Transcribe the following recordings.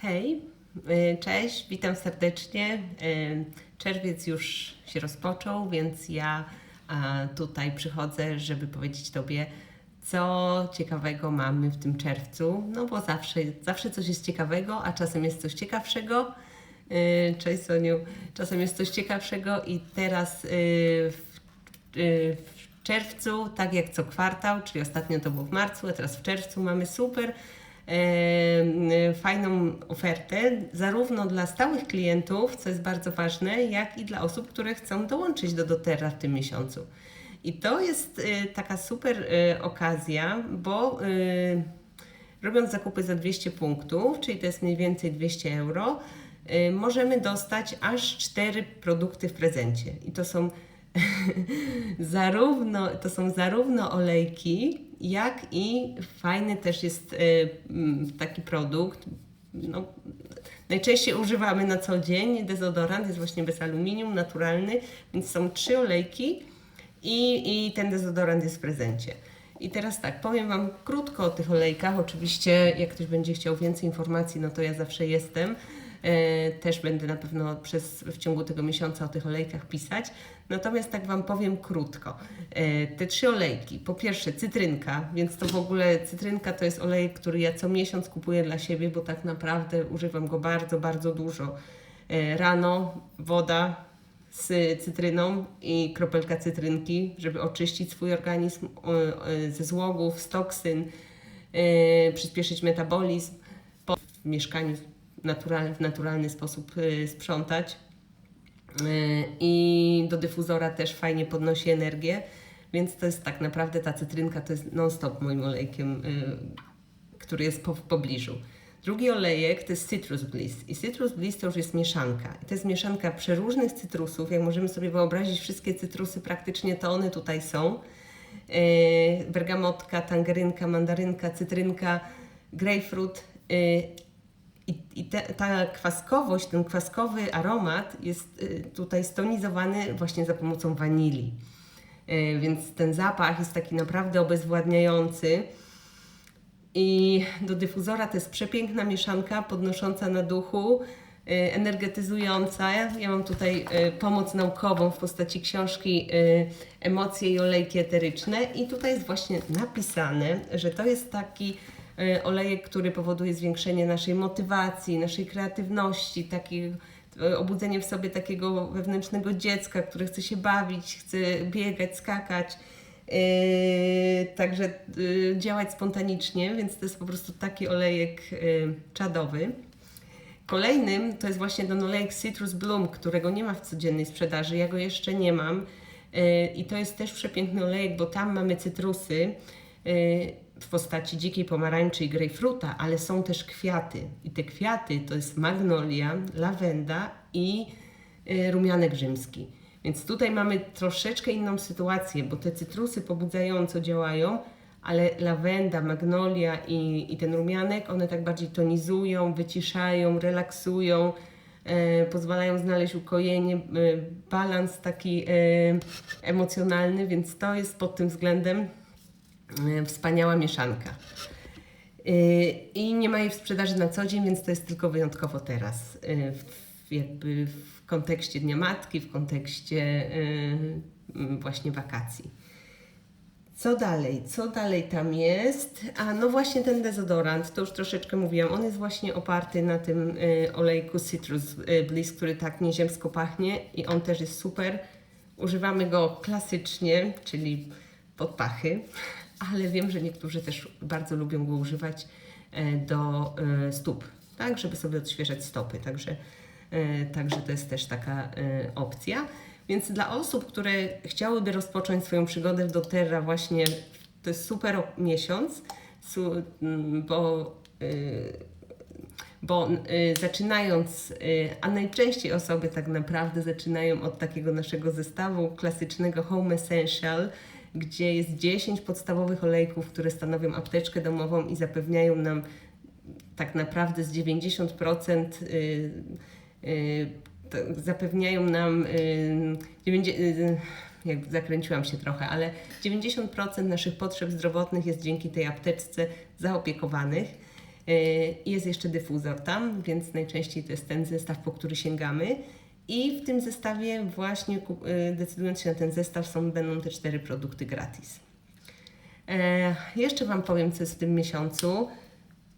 Hej, y, cześć, witam serdecznie. Y, Czerwiec już się rozpoczął, więc ja tutaj przychodzę, żeby powiedzieć Tobie, co ciekawego mamy w tym czerwcu. No bo zawsze, zawsze coś jest ciekawego, a czasem jest coś ciekawszego. Y, Cześć Soniu, czasem jest coś ciekawszego i teraz w, w czerwcu, tak jak co kwartał, czyli ostatnio to było w marcu, a teraz w czerwcu mamy super fajną ofertę, zarówno dla stałych klientów, co jest bardzo ważne, jak i dla osób, które chcą dołączyć do doTERRA w tym miesiącu. I to jest e, taka super e, okazja, bo e, robiąc zakupy za 200 punktów, czyli to jest mniej więcej 200 euro, y, możemy dostać aż 4 produkty w prezencie. I to są zarówno, to są zarówno olejki, jak i fajny też jest y, mm, taki produkt. No, najczęściej używamy na co dzień. Dezodorant jest właśnie bez aluminium, naturalny, więc są trzy olejki i, i ten dezodorant jest w prezencie. I teraz tak, powiem Wam krótko o tych olejkach. Oczywiście, jak ktoś będzie chciał więcej informacji, no to ja zawsze jestem. E, też będę na pewno przez, w ciągu tego miesiąca o tych olejkach pisać. Natomiast tak Wam powiem krótko. E, te trzy olejki. Po pierwsze cytrynka, więc to w ogóle cytrynka to jest olejek, który ja co miesiąc kupuję dla siebie, bo tak naprawdę używam go bardzo, bardzo dużo. E, rano woda, z cytryną i kropelka cytrynki, żeby oczyścić swój organizm ze złogów, z toksyn, przyspieszyć metabolizm, po, mieszkaniu naturalny, w naturalny sposób yy, sprzątać. Yy, I do dyfuzora też fajnie podnosi energię, więc to jest tak naprawdę ta cytrynka to jest non-stop moim olejkiem, yy, który jest po, w pobliżu. Drugi olejek to jest Citrus Bliss. I Citrus Bliss to już jest mieszanka. I to jest mieszanka przeróżnych cytrusów. Jak możemy sobie wyobrazić, wszystkie cytrusy praktycznie to one tutaj są. Yy, bergamotka, tangerynka, mandarynka, cytrynka, grapefruit. Yy, I, i te, ta kwaskowość, ten kwaskowy aromat jest yy, tutaj stonizowany właśnie za pomocą wanilii. Yy, więc ten zapach jest taki naprawdę obezwładniający. I do dyfuzora to jest przepiękna mieszanka podnosząca na duchu, y, energetyzująca. Ja mam tutaj y, pomoc naukową w postaci książki y, Emocje i olejki eteryczne i tutaj jest właśnie napisane, że to jest taki olejek, który powoduje zwiększenie naszej motywacji, naszej kreatywności, taki obudzenie w sobie takiego wewnętrznego dziecka, które chce się bawić, chce biegać, skakać. Yy, także yy, działać spontanicznie, więc to jest po prostu taki olejek yy, czadowy. Kolejnym to jest właśnie ten olejek Citrus Bloom, którego nie ma w codziennej sprzedaży. Ja go jeszcze nie mam. Yy, I to jest też przepiękny olejek, bo tam mamy cytrusy yy, w postaci dzikiej pomarańczy i grejpfruta, ale są też kwiaty. I te kwiaty to jest magnolia, lawenda i yy, rumianek rzymski. Więc tutaj mamy troszeczkę inną sytuację, bo te cytrusy pobudzająco działają, ale lawenda, magnolia i, i ten rumianek, one tak bardziej tonizują, wyciszają, relaksują, e, pozwalają znaleźć ukojenie, e, balans taki e, emocjonalny, więc to jest pod tym względem e, wspaniała mieszanka. E, I nie ma jej w sprzedaży na co dzień, więc to jest tylko wyjątkowo teraz. e, w, jakby w kontekście Dnia Matki, w kontekście y, właśnie wakacji. Co dalej? Co dalej tam jest? A no właśnie ten dezodorant, to już troszeczkę mówiłam, on jest właśnie oparty na tym y, olejku Citrus y, Bliss, który tak nieziemsko pachnie i on też jest super. Używamy go klasycznie, czyli pod pachy, ale wiem, że niektórzy też bardzo lubią go używać y, do y, stóp, tak, żeby sobie odświeżać stopy. Także E, Także to jest też taka e, opcja. Więc dla osób, które chciałyby rozpocząć swoją przygodę w doTERRA właśnie, to jest super miesiąc, bo, bo zaczynając, a najczęściej osoby tak naprawdę zaczynają od takiego naszego zestawu klasycznego Home Essential, gdzie jest 10 podstawowych olejków, które stanowią apteczkę domową i zapewniają nam tak naprawdę z 90% y, y, to zapewniają nam, y, 90, y, jak zakręciłam się trochę, ale 90% naszych potrzeb zdrowotnych jest dzięki tej apteczce zaopiekowanych. I jest jeszcze dyfuzor tam, więc najczęściej to jest ten zestaw, po który sięgamy. I w tym zestawie właśnie y, decydując się na ten zestaw są, będą te cztery produkty gratis. E, jeszcze Wam powiem, co jest w tym miesiącu.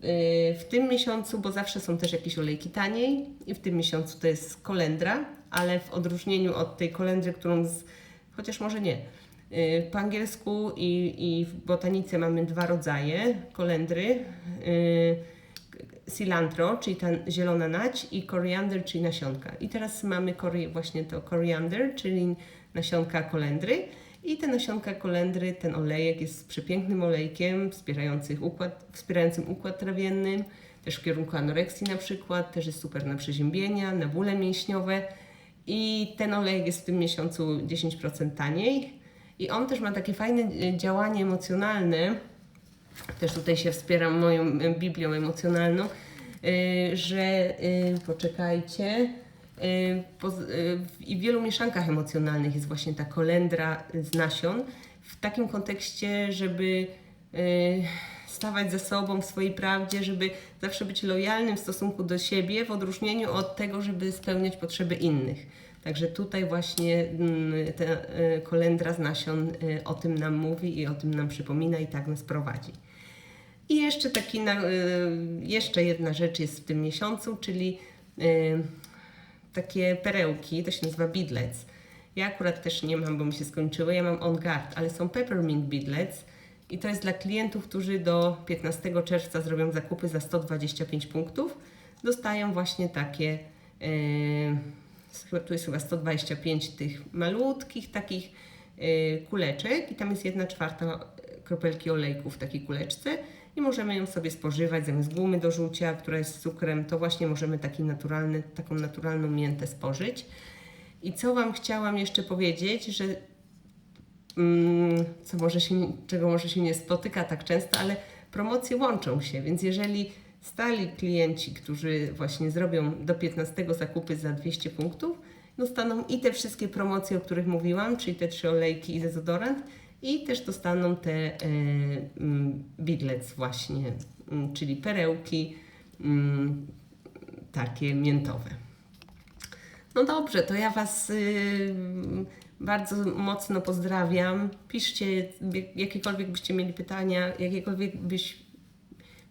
E, w tym miesiącu, bo zawsze są też jakieś olejki taniej i w tym miesiącu to jest kolendra, ale w odróżnieniu od tej kolendry, którą z, chociaż może nie. E, Po angielsku i, i w botanice mamy dwa rodzaje kolendry. Cilantro, czyli ta zielona nać i koriander, czyli nasionka. I teraz mamy kori- właśnie to koriander, czyli nasionka kolendry. I te nasionka kolendry, ten olejek jest przepięknym olejkiem wspierającym układ, wspierającym układ trawienny, też w kierunku anoreksji na przykład, też jest super na przeziębienia, na bóle mięśniowe. I ten olejek jest w tym miesiącu 10% taniej. I on też ma takie fajne e, działanie emocjonalne, też tutaj się wspieram moją Biblią emocjonalną, y, że y, poczekajcie. y, I w wielu mieszankach emocjonalnych jest właśnie ta kolendra z nasion. W takim kontekście, żeby stawać za sobą w swojej prawdzie, żeby zawsze być lojalnym w stosunku do siebie, w odróżnieniu od tego, żeby spełniać potrzeby innych. Także tutaj właśnie mm, ta kolendra z nasion o tym nam mówi i o tym nam przypomina i tak nas prowadzi. I jeszcze taki, y, jeszcze jedna rzecz jest w tym miesiącu, czyli y, takie perełki, to się nazywa beadlets. Ja akurat też nie mam, bo mi się skończyły, ja mam on guard, ale są peppermint beadlets i to jest dla klientów, którzy do 15 czerwca zrobią zakupy za 125 punktów, dostają właśnie takie, y, tu jest chyba 125 tych malutkich takich y, kuleczek i tam jest jedna czwarta kropelki olejku w takiej kuleczce i możemy ją sobie spożywać zamiast gumy do rzucia, która jest z cukrem, to właśnie możemy taki naturalny, taką naturalną miętę spożyć. I co Wam chciałam jeszcze powiedzieć, że mm, co może się, czego może się nie spotyka tak często, ale promocje łączą się, więc jeżeli stali klienci, którzy właśnie zrobią do 15 zakupy za 200 punktów, dostaną i te wszystkie promocje, o których mówiłam, czyli te trzy olejki i dezodorant, i też dostaną te e, mm, bidlets właśnie, mm, czyli perełki mm, takie miętowe. No dobrze, to ja Was y, bardzo mocno pozdrawiam. Piszcie, jak- jakiekolwiek byście mieli pytania, jakiekolwiek byś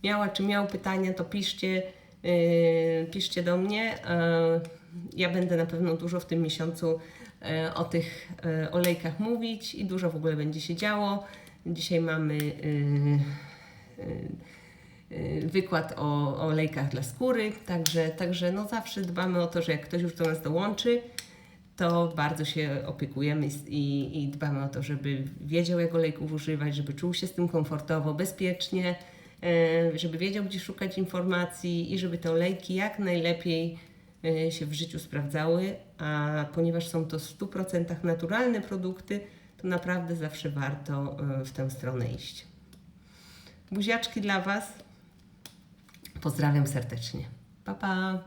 miała czy miał pytania, to piszcie, y, piszcie do mnie. E, ja będę na pewno dużo w tym miesiącu e, o tych e, olejkach mówić i dużo w ogóle będzie się działo. Dzisiaj mamy y, wykład o, olejkach dla skóry, także, także no zawsze dbamy o to, że jak ktoś już do nas dołączy, to bardzo się opiekujemy i- i, dbamy o to, żeby wiedział, jak olejków używać, żeby czuł się z tym komfortowo, bezpiecznie, e, żeby wiedział, gdzie szukać informacji i żeby te olejki jak najlepiej e, się w życiu sprawdzały, a ponieważ są to w 100% naturalne produkty, to naprawdę zawsze warto e, w tę stronę iść. Buziaczki dla Was. Pozdrawiam serdecznie. Pa, pa.